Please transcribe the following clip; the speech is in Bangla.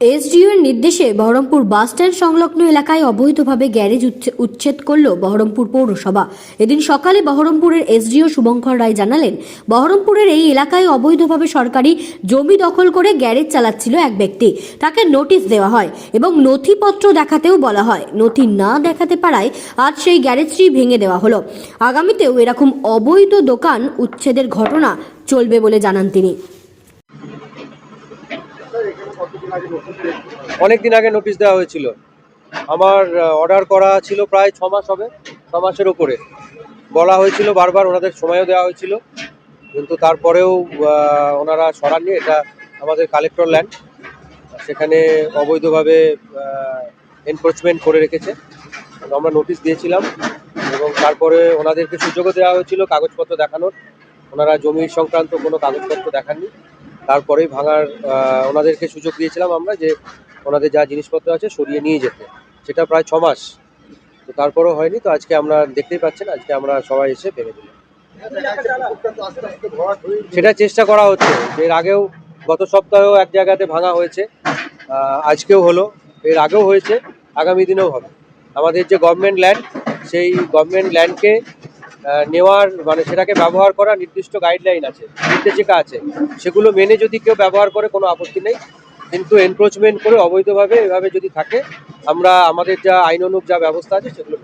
এসডিও এর নির্দেশে বহরমপুর বাসস্ট্যান্ড সংলগ্ন এলাকায় অবৈধভাবে গ্যারেজ উচ্ছে- উচ্ছেদ করল বহরমপুর পৌরসভা। এদিন সকালে বহরমপুরের এসডিও শুভঙ্কর রায় জানালেন, বহরমপুরের এই এলাকায় অবৈধভাবে সরকারি জমি দখল করে গ্যারেজ চালাচ্ছিল এক ব্যক্তি। তাকে নোটিশ দেওয়া হয় এবং নথিপত্র দেখাতেও বলা হয়। নথি না দেখাতে পারায় আজ সেই গ্যারেজটি ভেঙে দেওয়া হলো। আগামীতেও এরকম অবৈধ দোকান উচ্ছেদের ঘটনা চলবে বলে জানান তিনি। অনেক দিন আগে নোটিশ দেওয়া হয়েছিল। আমার অর্ডার করা ছিল প্রায় ছ মাস হবে, ছ মাসের ওপরে বলা হয়েছিল বারবার ওনাদের সময়ও দেওয়া হয়েছিল, কিন্তু তারপরেও ওনারা সরাননি, এটা আমাদের কালেক্টর ল্যান্ড সেখানে অবৈধভাবে এনক্রোচমেন্ট করে রেখেছে। আমরা নোটিশ দিয়েছিলাম এবং তারপরে ওনাদেরকে সুযোগও দেওয়া হয়েছিল কাগজপত্র দেখানোর। ওনারা জমি সংক্রান্ত কোনো কাগজপত্র দেখাননি। তারপরেই ভাঙার ওনাদেরকে সুযোগ দিয়েছিলাম আমরা যে ওনাদের যা জিনিসপত্র আছে সরিয়ে নিয়ে যেতে। সেটা প্রায় ছ মাস। তো তারপরেও হয়নি, তো আজকে আমরা দেখতেই পাচ্ছেন, আজকে আমরা সবাই এসে ভেঙে দিলাম। সেটা চেষ্টা করা হচ্ছে। এর আগেও গত সপ্তাহেও এক জায়গাতে ভাঙা হয়েছে আজকেও হলো। এর আগেও হয়েছে, আগামী দিনেও হবে। আমাদের যে গভর্নমেন্ট ল্যান্ড সেই গভর্নমেন্ট ল্যান্ডকে নেওয়ার মানে সেটাকে ব্যবহার করা নির্দিষ্ট গাইডলাইন আছে, নির্দেশিকা আছে সেগুলো মেনে যদি কেউ ব্যবহার করে, কোনো আপত্তি নেই কিন্তু এনক্রোচমেন্ট করে অবৈধভাবে এভাবে যদি থাকে, আমরা, আমাদের যা আইন অনুক যা ব্যবস্থা আছে, সেগুলো।